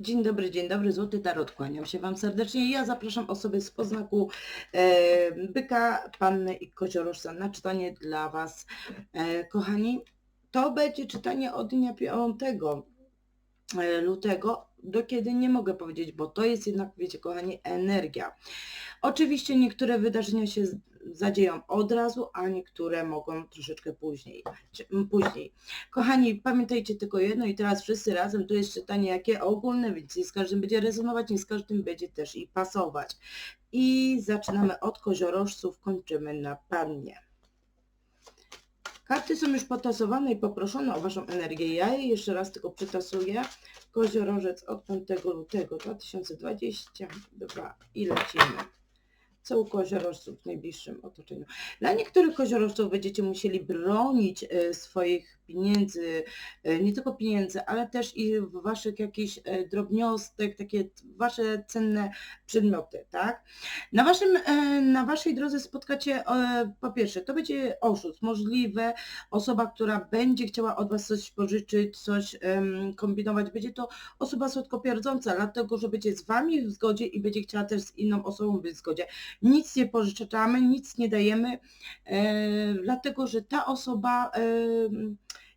Dzień dobry, dzień dobry, Złoty Tarot, kłaniam się Wam serdecznie. Ja zapraszam osoby z poznaku e, Byka, Panny i Koziorożca na czytanie dla Was. E, kochani, to będzie czytanie od dnia 5 e, lutego, do kiedy nie mogę powiedzieć, bo to jest jednak, wiecie kochani, energia. Oczywiście niektóre wydarzenia się zadzieją od razu, a niektóre mogą troszeczkę później. Później. Kochani, pamiętajcie tylko jedno i teraz wszyscy razem, to jest czytanie jakie ogólne, więc nie z każdym będzie rezonować, nie z każdym będzie też i pasować. I zaczynamy od koziorożców, kończymy na pannie. Karty są już potasowane i poproszone o Waszą energię. Ja je jeszcze raz tylko przytasuję. Koziorożec od 5 lutego 2022 i lecimy. Co u koziorożców w najbliższym otoczeniu? Dla niektórych koziorożców będziecie musieli bronić e, swoich pieniędzy, e, nie tylko pieniędzy, ale też i waszych jakichś e, drobniostek, takie wasze cenne przedmioty, tak? Na, waszym, na waszej drodze spotkacie po pierwsze, to będzie oszust, możliwe osoba, która będzie chciała od was coś pożyczyć, coś kombinować, będzie to osoba słodkopierdząca, dlatego, że będzie z wami w zgodzie i będzie chciała też z inną osobą być w zgodzie nic nie pożyczamy, nic nie dajemy, e, dlatego że ta osoba, e,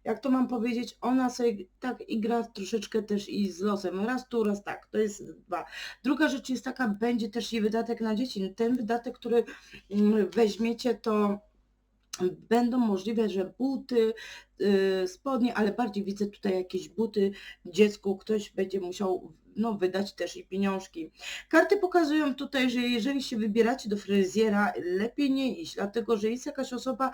jak to mam powiedzieć, ona sobie tak igra troszeczkę też i z losem. Raz tu, raz tak. To jest dwa. Druga rzecz jest taka, będzie też i wydatek na dzieci. Ten wydatek, który mm, weźmiecie, to będą możliwe, że buty, y, spodnie, ale bardziej widzę tutaj jakieś buty dziecku, ktoś będzie musiał no, wydać też i pieniążki. Karty pokazują tutaj, że jeżeli się wybieracie do fryzjera, lepiej nie iść, dlatego że jest jakaś osoba,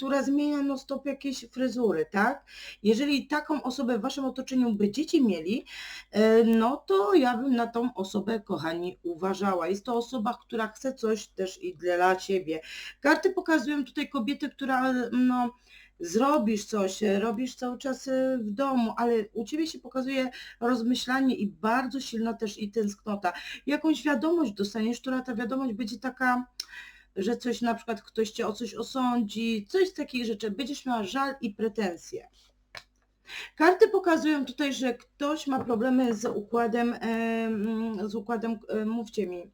która zmienia no stop jakieś fryzury, tak? Jeżeli taką osobę w waszym otoczeniu będziecie mieli, e, no to ja bym na tą osobę, kochani, uważała. Jest to osoba, która chce coś też i dla siebie. Karty pokazują tutaj kobietę, która no zrobisz coś, e, robisz cały czas e, w domu, ale u Ciebie się pokazuje rozmyślanie i bardzo silna też i tęsknota. Jakąś wiadomość dostaniesz, która ta wiadomość będzie taka, że coś na przykład ktoś Cię o coś osądzi, coś z takich rzeczy, będziesz miała żal i pretensje. Karty pokazują tutaj, że ktoś ma problemy z układem, em, z układem, e, mówcie mi,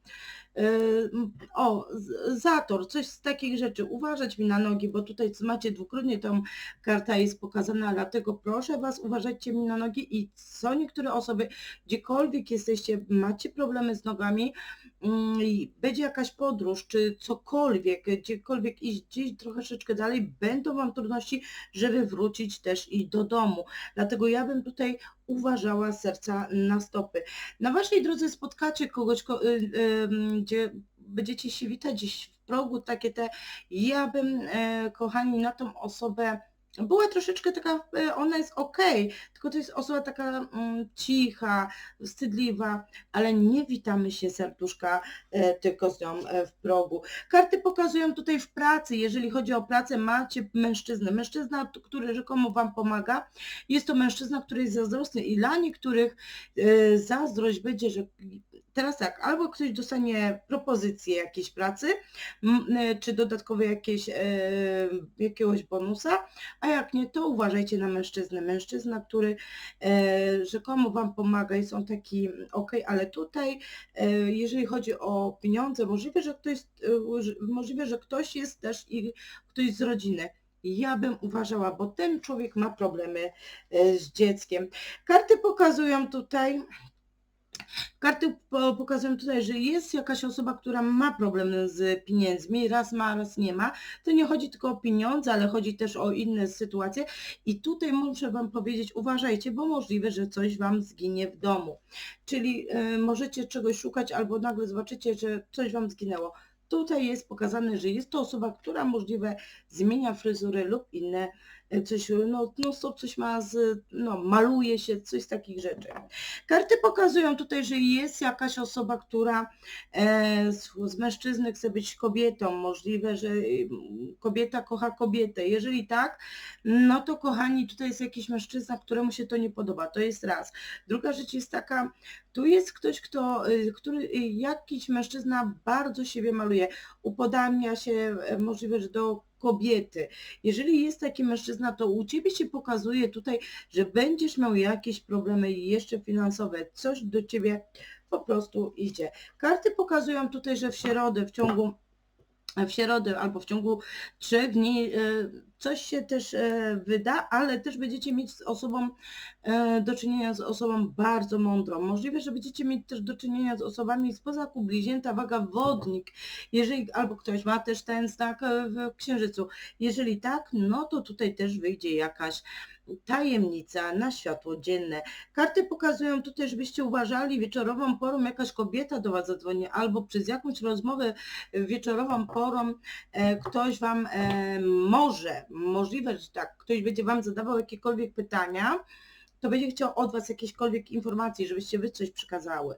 O, zator, coś z takich rzeczy. Uważać mi na nogi, bo tutaj macie dwukrotnie tą karta jest pokazana, dlatego proszę Was, uważajcie mi na nogi i co niektóre osoby, gdziekolwiek jesteście, macie problemy z nogami, mm, i będzie jakaś podróż, czy cokolwiek, gdziekolwiek iść gdzieś troszeczkę dalej, będą Wam trudności, żeby wrócić też i do domu. Dlatego ja bym tutaj uważała serca na stopy. Na waszej drodze spotkacie kogoś, ko, y, y, gdzie będziecie się witać gdzieś w progu, takie te, ja bym, e, kochani, na tą osobę była troszeczkę taka, e, ona jest okej, tylko to jest osoba taka mm, cicha, wstydliwa, ale nie witamy się serduszka e, tylko z nią e, w progu. Karty pokazują tutaj w pracy, jeżeli chodzi o pracę, macie mężczyznę. Mężczyzna, który rzekomo wam pomaga, jest to mężczyzna, który jest zazdrosny i dla niektórych zazdrość będzie, że teraz tak, albo ktoś dostanie propozycję jakiejś pracy, czy dodatkowe jakieś, e, jakiegoś bonusa, a jak nie, to uważajcie na mężczyznę. Mężczyzna, który e, rzekomo Wam pomaga i są taki ok, ale tutaj, e, jeżeli chodzi o pieniądze, możliwe, że ktoś, możliwe, że ktoś jest też i ktoś z rodziny. Ja bym uważała, bo ten człowiek ma problemy z dzieckiem. Karty pokazują tutaj, Karty po- pokazują tutaj, że jest jakaś osoba, która ma problem z pieniędzmi, raz ma, raz nie ma. To nie chodzi tylko o pieniądze, ale chodzi też o inne sytuacje. I tutaj muszę Wam powiedzieć, uważajcie, bo możliwe, że coś Wam zginie w domu. Czyli y, możecie czegoś szukać albo nagle zobaczycie, że coś Wam zginęło. Tutaj jest pokazane, że jest to osoba, która możliwe zmienia fryzurę lub inne coś, no, no stop coś ma z, no maluje się, coś z takich rzeczy. Karty pokazują tutaj, że jest jakaś osoba, która e, z, z mężczyzny chce być kobietą. Możliwe, że y, kobieta kocha kobietę. Jeżeli tak, no to kochani, tutaj jest jakiś mężczyzna, któremu się to nie podoba. To jest raz. Druga rzecz jest taka, tu jest ktoś, kto, y, który, y, jakiś mężczyzna bardzo siebie maluje, upodabnia się, e, możliwe, że do kobiety. Jeżeli jest taki mężczyzna, to u Ciebie się pokazuje tutaj, że będziesz miał jakieś problemy jeszcze finansowe, coś do Ciebie po prostu idzie. Karty pokazują tutaj, że w środę, w ciągu w środę albo w ciągu trzech dni e, coś się też e, wyda, ale też będziecie mieć z osobą e, do czynienia z osobą bardzo mądrą. Możliwe, że będziecie mieć też do czynienia z osobami spoza kół waga wodnik, jeżeli albo ktoś ma też ten znak w księżycu. Jeżeli tak, no to tutaj też wyjdzie jakaś tajemnica na światło dzienne. Karty pokazują tutaj, żebyście uważali wieczorową porą jakaś kobieta do Was zadzwoni albo przez jakąś rozmowę wieczorową porą e, ktoś Wam e, może, możliwe, że tak, ktoś będzie Wam zadawał jakiekolwiek pytania, to będzie chciał od Was jakiekolwiek informacji, żebyście Wy coś przekazały.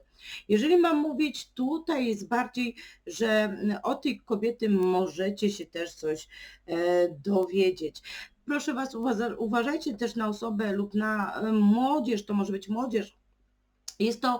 Jeżeli mam mówić, tutaj jest bardziej, że o tej kobiety możecie się też coś e, dowiedzieć proszę Was, uważajcie też na osobę lub na e, młodzież, to może być młodzież, jest to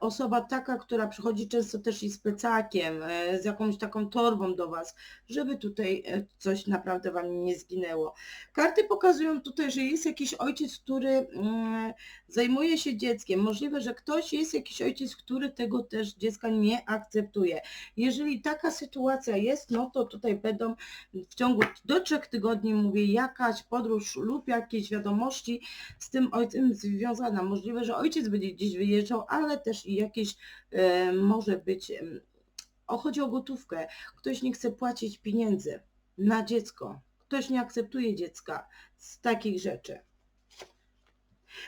osoba taka, która przychodzi często też i z plecakiem, e, z jakąś taką torbą do Was, żeby tutaj e, coś naprawdę Wam nie zginęło. Karty pokazują tutaj, że jest jakiś ojciec, który mm, zajmuje się dzieckiem. Możliwe, że ktoś jest jakiś ojciec, który tego też dziecka nie akceptuje. Jeżeli taka sytuacja jest, no to tutaj będą w ciągu do trzech tygodni, mówię, jakaś podróż lub jakieś wiadomości z tym ojcem związana. Możliwe, że ojciec będzie gdzieś wyjeżdżał, ale też i jakieś e, może być, o, chodzi o gotówkę. Ktoś nie chce płacić pieniędzy na dziecko. Ktoś nie akceptuje dziecka z takich rzeczy.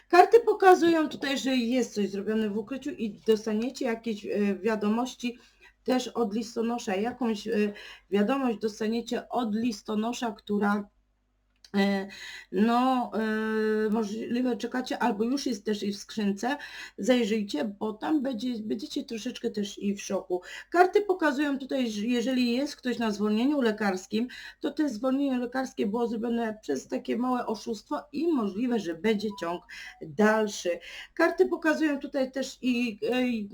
Karty pokazują tutaj, że jest coś zrobione w ukryciu i dostaniecie jakieś e, wiadomości też od listonosza. Jakąś e, wiadomość dostaniecie od listonosza, która no, e, możliwe czekacie, albo już jest też i w skrzynce, zajrzyjcie, bo tam będzie, będziecie troszeczkę też i w szoku. Karty pokazują tutaj, że jeżeli jest ktoś na zwolnieniu lekarskim, to to zwolnienie lekarskie było zrobione przez takie małe oszustwo i możliwe, że będzie ciąg dalszy. Karty pokazują tutaj też i, i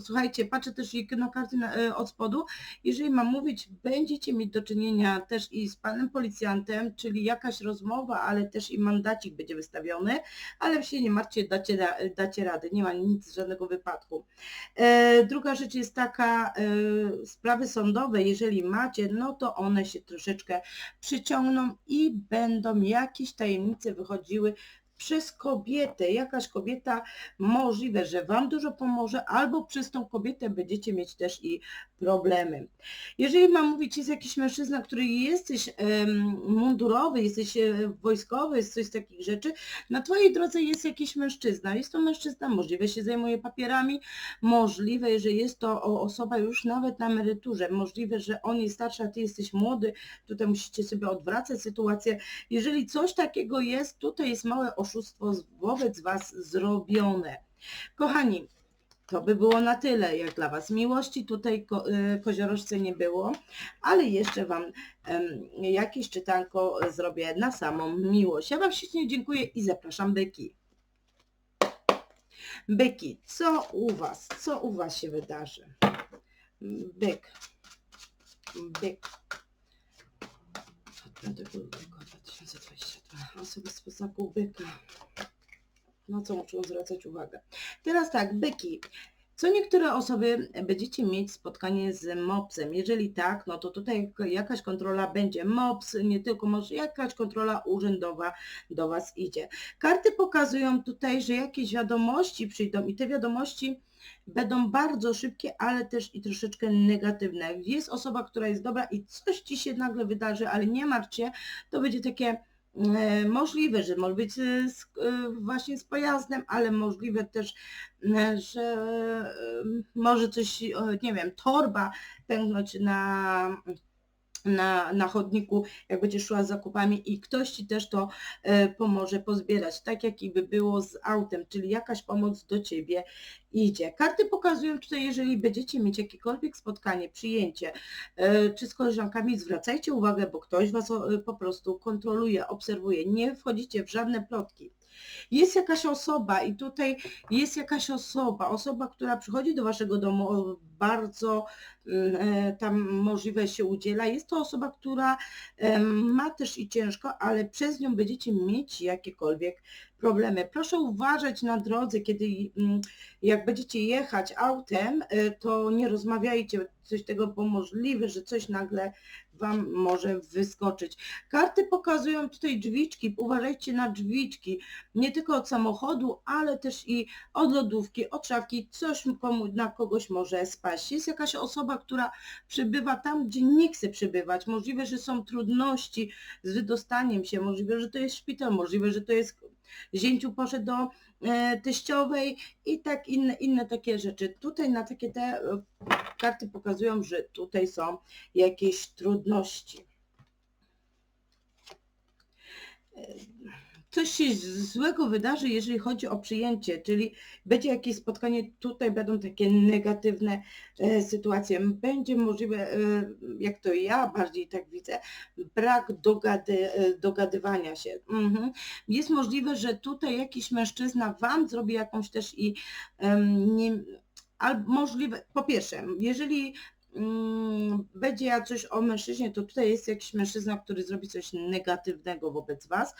słuchajcie, patrzę też i na karty na, e, od spodu, jeżeli mam mówić, będziecie mieć do czynienia też i z panem policjantem, czyli jakaś rozmowa, ale też i mandacik będzie wystawiony, ale się nie martwcie, dacie, dacie radę, nie ma nic, żadnego wypadku. E, druga rzecz jest taka, e, sprawy sądowe, jeżeli macie, no to one się troszeczkę przyciągną i będą jakieś tajemnice wychodziły przez kobietę, jakaś kobieta możliwe, że Wam dużo pomoże, albo przez tą kobietę będziecie mieć też i problemy. Jeżeli mam mówić, jest jakiś mężczyzna, który jesteś mundurowy, jesteś e, wojskowy, jest coś z takich rzeczy, na Twojej drodze jest jakiś mężczyzna. Jest to mężczyzna, możliwe się zajmuje papierami, możliwe, że jest to osoba już nawet na emeryturze, możliwe, że on jest starszy, a Ty jesteś młody, tutaj musicie sobie odwracać sytuację. Jeżeli coś takiego jest, tutaj jest małe oszustwo wobec Was zrobione. Kochani, to by było na tyle jak dla Was. Miłości tutaj ko y, koziorożce nie było, ale jeszcze Wam um, jakieś czytanko zrobię na samą miłość. Ja Wam ślicznie dziękuję i zapraszam byki. Byki, co u Was? Co u Was się wydarzy? Byk. Byk. Od 5 lutego 2022. Osoby z poznaku byka na co muszą zwracać uwagę. Teraz tak, byki. Co niektóre osoby będziecie mieć spotkanie z MOPS-em. Jeżeli tak, no to tutaj jakaś kontrola będzie. MOPS, nie tylko może jakaś kontrola urzędowa do Was idzie. Karty pokazują tutaj, że jakieś wiadomości przyjdą i te wiadomości będą bardzo szybkie, ale też i troszeczkę negatywne. Jest osoba, która jest dobra i coś Ci się nagle wydarzy, ale nie martw się, to będzie takie E, możliwe, że może być e, z, e, właśnie z pojazdem, ale możliwe też, że może coś, nie wiem, torba pęknąć na na, na chodniku, jak będziesz szła z zakupami i ktoś Ci też to e, pomoże pozbierać, tak jak i by było z autem, czyli jakaś pomoc do Ciebie idzie. Karty pokazują tutaj, jeżeli będziecie mieć jakiekolwiek spotkanie, przyjęcie, e, czy z koleżankami, zwracajcie uwagę, bo ktoś Was e, po prostu kontroluje, obserwuje, nie wchodzicie w żadne plotki. Jest jakaś osoba i tutaj jest jakaś osoba, osoba, która przychodzi do waszego domu, bardzo e, tam możliwe się udziela. Jest to osoba, która em, ma też i ciężko, ale przez nią będziecie mieć jakiekolwiek problemy. Proszę uważać na drodze, kiedy mm, jak będziecie jechać autem, e, to nie rozmawiajcie coś tego, bo możliwe, że coś nagle Wam może wyskoczyć. Karty pokazują tutaj drzwiczki, uważajcie na drzwiczki, nie tylko od samochodu, ale też i od lodówki, od szafki, coś komu, na kogoś może spaść. Jest jakaś osoba, która przybywa tam, gdzie nie chce przybywać. Możliwe, że są trudności z wydostaniem się, możliwe, że to jest szpital, możliwe, że to jest zięciu poszedł do teściowej i tak inne, inne takie rzeczy. Tutaj na takie te e, karty pokazują, że tutaj są jakieś trudności. E, coś się złego wydarzy, jeżeli chodzi o przyjęcie, czyli będzie jakieś spotkanie, tutaj będą takie negatywne e, sytuacje. Będzie możliwe, e, jak to ja bardziej tak widzę, brak dogady, e, dogadywania się. Mhm. Jest możliwe, że tutaj jakiś mężczyzna Wam zrobi jakąś też i nie, albo możliwe, po pierwsze, jeżeli będzie ja coś o mężczyźnie, to tutaj jest jakiś mężczyzna, który zrobi coś negatywnego wobec Was,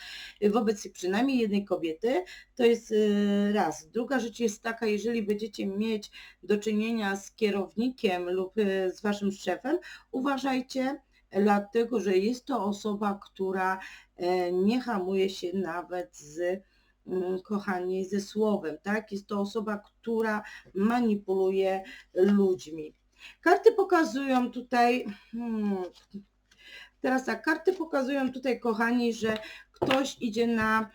wobec przynajmniej jednej kobiety, to jest y, raz. Druga rzecz jest taka, jeżeli będziecie mieć do czynienia z kierownikiem lub y, z Waszym szefem, uważajcie, dlatego że jest to osoba, która e, nie hamuje się nawet z mm, kochani, ze słowem, tak? Jest to osoba, która manipuluje ludźmi. Karty pokazują tutaj, hmm, teraz tak, karty pokazują tutaj, kochani, że ktoś idzie na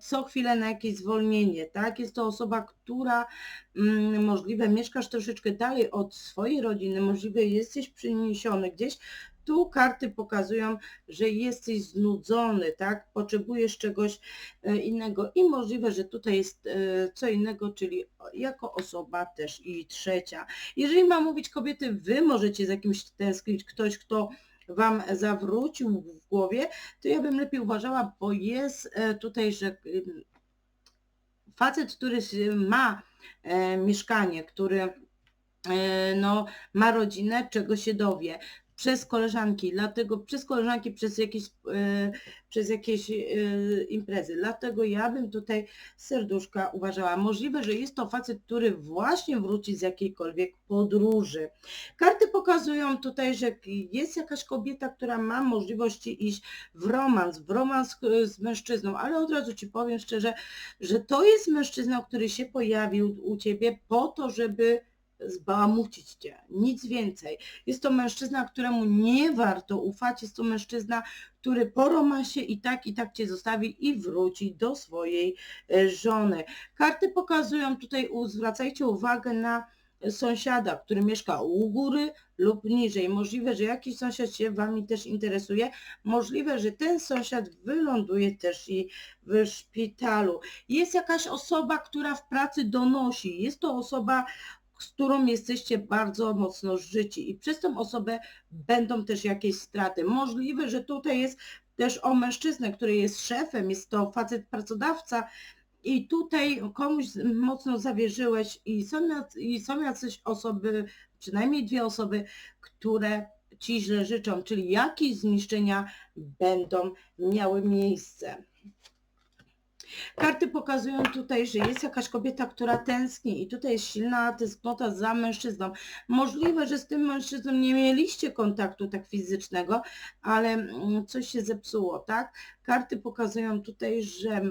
co chwilę na jakieś zwolnienie, tak? Jest to osoba, która mm, możliwe mieszkasz troszeczkę dalej od swojej rodziny, możliwe jesteś przeniesiony gdzieś, tu karty pokazują, że jesteś znudzony, tak? Potrzebujesz czegoś e, innego i możliwe, że tutaj jest e, co innego, czyli jako osoba też i trzecia. Jeżeli mam mówić kobiety, wy możecie z jakimś tęsknić, ktoś, kto Wam zawrócił w głowie, to ja bym lepiej uważała, bo jest e, tutaj, że facet, który ma mieszkanie, który no, ma rodzinę, czego się dowie przez koleżanki, dlatego przez koleżanki, przez jakieś, e, przez jakieś e, imprezy. Dlatego ja bym tutaj serduszka uważała. Możliwe, że jest to facet, który właśnie wróci z jakiejkolwiek podróży. Karty pokazują tutaj, że jest jakaś kobieta, która ma możliwości iść w romans, w romans e, z mężczyzną, ale od razu Ci powiem szczerze, że to jest mężczyzna, który się pojawił u Ciebie po to, żeby zbałamucić cię, nic więcej. Jest to mężczyzna, któremu nie warto ufać, jest to mężczyzna, który po romansie i tak i tak cię zostawi i wróci do swojej e, żony. Karty pokazują tutaj, zwracajcie uwagę na sąsiada, który mieszka u góry lub niżej. Możliwe, że jakiś sąsiad się Wami też interesuje. Możliwe, że ten sąsiad wyląduje też i w szpitalu. Jest jakaś osoba, która w pracy donosi. Jest to osoba którą jesteście bardzo mocno życi i przez tą osobę będą też jakieś straty. Możliwe, że tutaj jest też o mężczyznę, który jest szefem, jest to facet pracodawca i tutaj komuś mocno zawierzyłeś i są, i są jacyś osoby, przynajmniej dwie osoby, które ci źle życzą, czyli jakieś zniszczenia będą miały miejsce. Karty pokazują tutaj, że jest jakaś kobieta, która tęskni i tutaj jest silna tęsknota za mężczyzną. Możliwe, że z tym mężczyzną nie mieliście kontaktu tak fizycznego, ale mm, coś się zepsuło, tak? Karty pokazują tutaj, że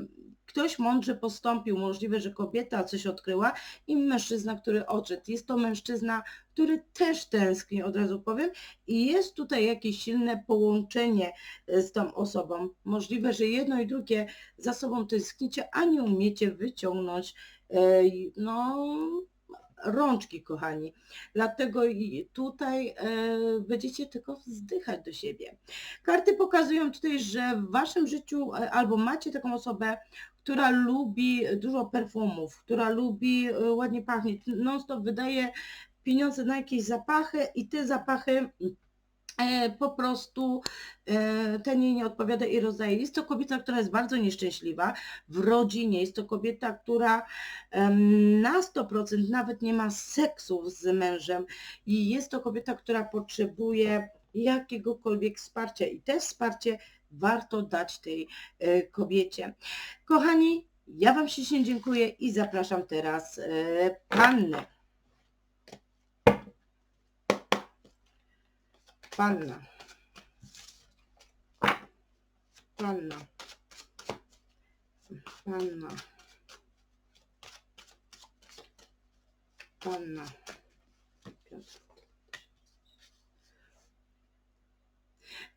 ktoś mądrze postąpił, możliwe, że kobieta coś odkryła i mężczyzna, który odszedł. Jest to mężczyzna, który też tęskni, od razu powiem, i jest tutaj jakieś silne połączenie e, z tą osobą. Możliwe, że jedno i drugie za sobą tęsknicie, a nie umiecie wyciągnąć e, no, rączki, kochani. Dlatego tutaj e, będziecie tylko wzdychać do siebie. Karty pokazują tutaj, że w waszym życiu albo macie taką osobę, która lubi dużo perfumów, która lubi e, ładnie pachnieć, non stop wydaje pieniądze na jakieś zapachy i te zapachy e, po prostu e, ten jej nie odpowiada i rozdaje. Jest to kobieta, która jest bardzo nieszczęśliwa w rodzinie. Jest to kobieta, która na 100% nawet nie ma seksu z mężem i jest to kobieta, która potrzebuje jakiegokolwiek wsparcia i te wsparcie warto dać tej e, kobiecie. Kochani, ja Wam ślicznie dziękuję i zapraszam teraz e, Pannę. Panna. Panna. Panna. Panna.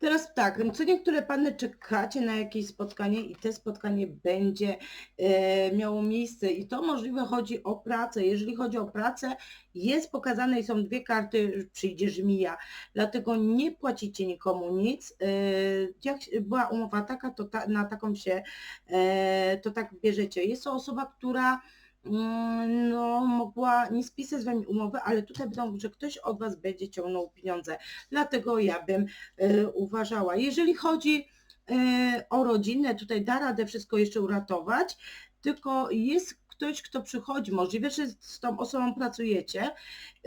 Teraz tak, co niektóre panny czekacie na jakieś spotkanie i te spotkanie będzie e, miało miejsce i to możliwe chodzi o pracę. Jeżeli chodzi o pracę, jest pokazane i są dwie karty, przyjdzie żmija, dlatego nie płacicie nikomu nic. E, jak była umowa taka, to ta, na taką się, e, to tak bierzecie. Jest to osoba, która no, mogła nie spisać z Wami umowy, ale tutaj będą, że ktoś od Was będzie ciągnął pieniądze. Dlatego ja bym y, uważała. Jeżeli chodzi y, o rodzinę, tutaj da radę wszystko jeszcze uratować, tylko jest ktoś, kto przychodzi, możliwe, że z tą osobą pracujecie.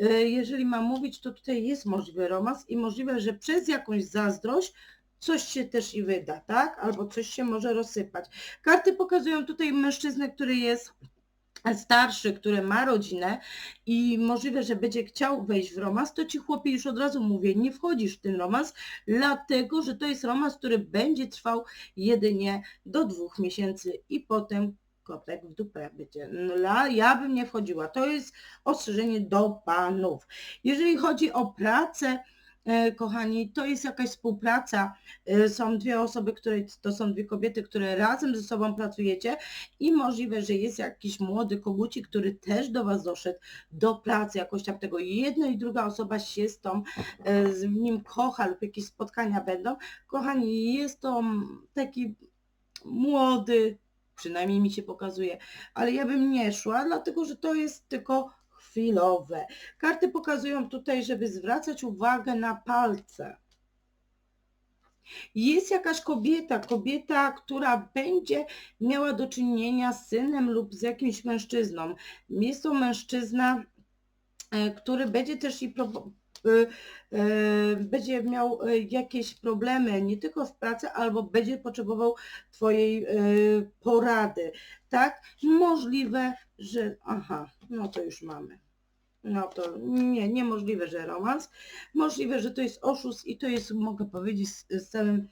Y, jeżeli mam mówić, to tutaj jest możliwy romans i możliwe, że przez jakąś zazdrość coś się też i wyda, tak? Albo coś się może rozsypać. Karty pokazują tutaj mężczyznę, który jest starszy, który ma rodzinę i możliwe, że będzie chciał wejść w romans, to ci chłopie już od razu mówię, nie wchodzisz w ten romans, dlatego, że to jest romans, który będzie trwał jedynie do dwóch miesięcy i potem kotek w dupę będzie. No, ja bym nie wchodziła. To jest ostrzeżenie do panów. Jeżeli chodzi o pracę, kochani, to jest jakaś współpraca. E, są dwie osoby, które to są dwie kobiety, które razem ze sobą pracujecie i możliwe, że jest jakiś młody kogucik, który też do Was doszedł do pracy, jakoś tam tego. Jedna i druga osoba się z tą, e, z nim kocha lub jakieś spotkania będą. Kochani, jest to taki młody, przynajmniej mi się pokazuje, ale ja bym nie szła, dlatego że to jest tylko chwilowe. Karty pokazują tutaj, żeby zwracać uwagę na palce. Jest jakaś kobieta, kobieta, która będzie miała do czynienia z synem lub z jakimś mężczyzną. Jest to mężczyzna, e, który będzie też i e, e, będzie miał jakieś problemy, nie tylko w pracy, albo będzie potrzebował Twojej porady. Tak? Możliwe, że... Aha, no to już mamy. No to nie, niemożliwe, że romans. Możliwe, że to jest oszust i to jest, mogę powiedzieć, z, z całym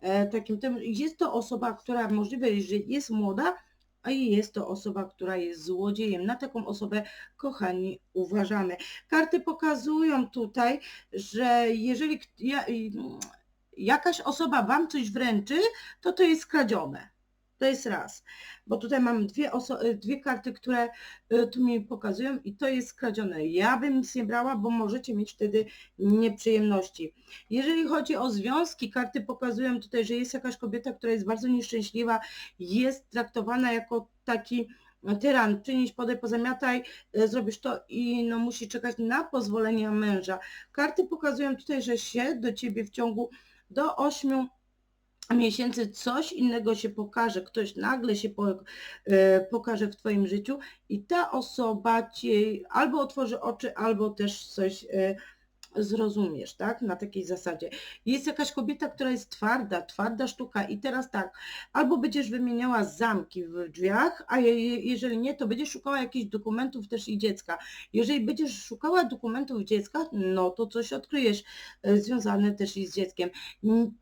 e, takim tym. Jest to osoba, która możliwe, że jest młoda, a jest to osoba, która jest złodziejem. Na taką osobę, kochani, uważamy. Karty pokazują tutaj, że jeżeli ja, jakaś osoba Wam coś wręczy, to to jest kradzione. To jest raz, bo tutaj mam dwie, y, dwie karty, które y, tu mi pokazują i to jest skradzione. Ja bym nic nie brała, bo możecie mieć wtedy nieprzyjemności. Jeżeli chodzi o związki, karty pokazują tutaj, że jest jakaś kobieta, która jest bardzo nieszczęśliwa, jest traktowana jako taki tyran, czynić, podaj, pozamiataj, y, zrobisz to i no musi czekać na pozwolenie męża. Karty pokazują tutaj, że się do ciebie w ciągu do 8 miesięcy coś innego się pokaże, ktoś nagle się e, pokaże w Twoim życiu i ta osoba Ci albo otworzy oczy, albo też coś e, zrozumiesz, tak? Na takiej zasadzie. Jest jakaś kobieta, która jest twarda, twarda sztuka i teraz tak, albo będziesz wymieniała zamki w drzwiach, a je, jeżeli nie, to będziesz szukała jakichś dokumentów też i dziecka. Jeżeli będziesz szukała dokumentów dziecka, no to coś odkryjesz e, związane też i z dzieckiem.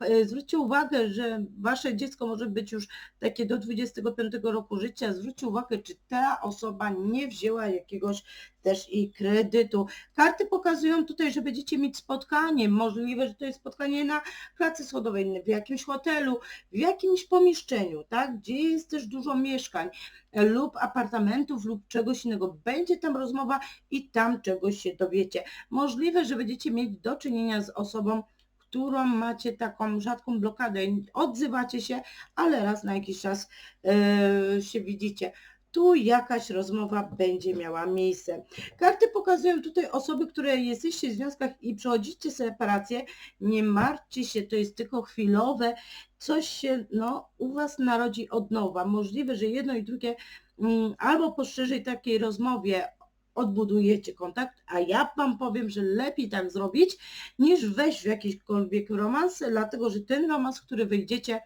E, zwróćcie uwagę, że wasze dziecko może być już takie do 25 roku życia. Zwróćcie uwagę, czy ta osoba nie wzięła jakiegoś też i kredytu. Karty pokazują tutaj, że będziecie mieć spotkanie, możliwe, że to jest spotkanie na pracy schodowej, w jakimś hotelu, w jakimś pomieszczeniu, tak, gdzie jest też dużo mieszkań lub apartamentów lub czegoś innego. Będzie tam rozmowa i tam czegoś się dowiecie. Możliwe, że będziecie mieć do czynienia z osobą, którą macie taką rzadką blokadę. Odzywacie się, ale raz na jakiś czas yy, się widzicie tu jakaś rozmowa będzie miała miejsce. Karty pokazują tutaj osoby, które jesteście w związkach i przechodzicie separację. Nie martwcie się, to jest tylko chwilowe. Coś się no, u Was narodzi od nowa. Możliwe, że jedno i drugie mm, albo po szczerej takiej rozmowie odbudujecie kontakt, a ja Wam powiem, że lepiej tak zrobić, niż wejść w jakikolwiek romans, dlatego że ten romans, który wyjdziecie,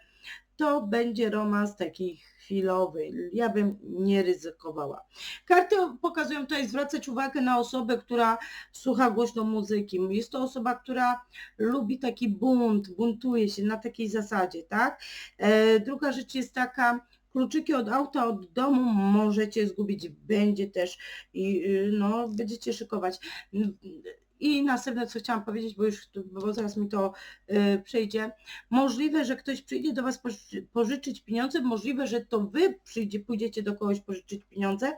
to będzie romans taki chwilowy. Ja bym nie ryzykowała. Karty pokazują tutaj zwracać uwagę na osobę, która słucha głośno muzyki. Jest to osoba, która lubi taki bunt, buntuje się na takiej zasadzie, tak? E, druga rzecz jest taka, kluczyki od auta, od domu możecie zgubić, będzie też i y, no, będziecie szykować. I następne, co chciałam powiedzieć, bo już bo zaraz mi to y, przejdzie. Możliwe, że ktoś przyjdzie do Was poży- pożyczyć pieniądze, możliwe, że to Wy przyjdzie, pójdziecie do kogoś pożyczyć pieniądze,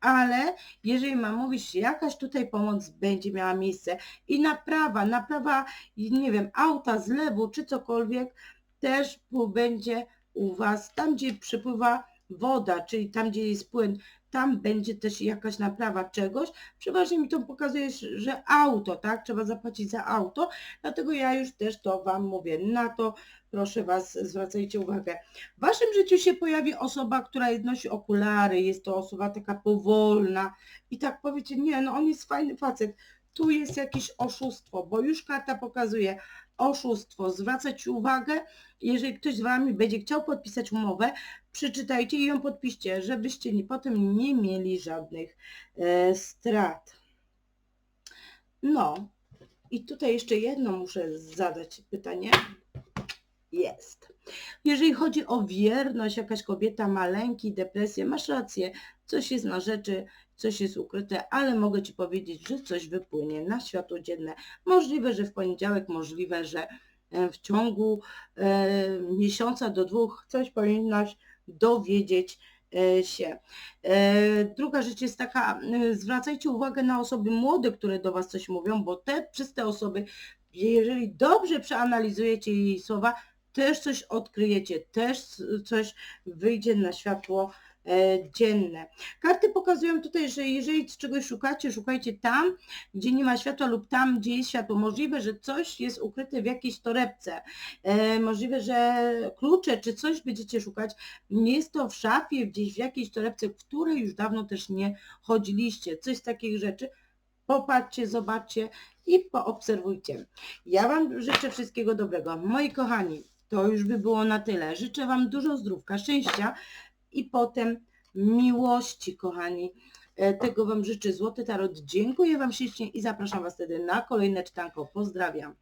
ale jeżeli mam mówić, jakaś tutaj pomoc będzie miała miejsce. I naprawa, naprawa, nie wiem, auta, zlewu czy cokolwiek, też będzie u Was, tam gdzie przypływa woda, czyli tam gdzie jest płyn, tam będzie też jakaś naprawa czegoś. Przeważnie mi to pokazuje, że auto, tak? Trzeba zapłacić za auto, dlatego ja już też to Wam mówię. Na to proszę Was, zwracajcie uwagę. W Waszym życiu się pojawi osoba, która nosi okulary, jest to osoba taka powolna i tak powiecie, nie, no on jest fajny facet, tu jest jakieś oszustwo, bo już karta pokazuje oszustwo, zwracać uwagę, jeżeli ktoś z Wami będzie chciał podpisać umowę, przeczytajcie i ją podpiszcie, żebyście potem nie mieli żadnych e, strat. No i tutaj jeszcze jedno muszę zadać pytanie. Jest. Jeżeli chodzi o wierność, jakaś kobieta ma lęki, depresję, masz rację, coś jest na rzeczy, coś jest ukryte, ale mogę Ci powiedzieć, że coś wypłynie na światło dzienne. Możliwe, że w poniedziałek, możliwe, że e, w ciągu e, miesiąca do dwóch coś powinnaś dowiedzieć e, się. E, druga rzecz jest taka, e, zwracajcie uwagę na osoby młode, które do Was coś mówią, bo te, przez te osoby, jeżeli dobrze przeanalizujecie jej słowa, też coś odkryjecie, też coś wyjdzie na światło dzienne. Karty pokazują tutaj, że jeżeli czegoś szukacie, szukajcie tam, gdzie nie ma światła lub tam, gdzie jest światło. Możliwe, że coś jest ukryte w jakiejś torebce. E, możliwe, że klucze czy coś będziecie szukać. Nie jest to w szafie, gdzieś w jakiejś torebce, w której już dawno też nie chodziliście. Coś z takich rzeczy. Popatrzcie, zobaczcie i poobserwujcie. Ja Wam życzę wszystkiego dobrego. Moi kochani, to już by było na tyle. Życzę Wam dużo zdrówka, szczęścia i potem miłości, kochani. E, Tego Wam życzę Złoty Tarot. Dziękuję Wam ślicznie i zapraszam Was wtedy na kolejne czytanko. Pozdrawiam.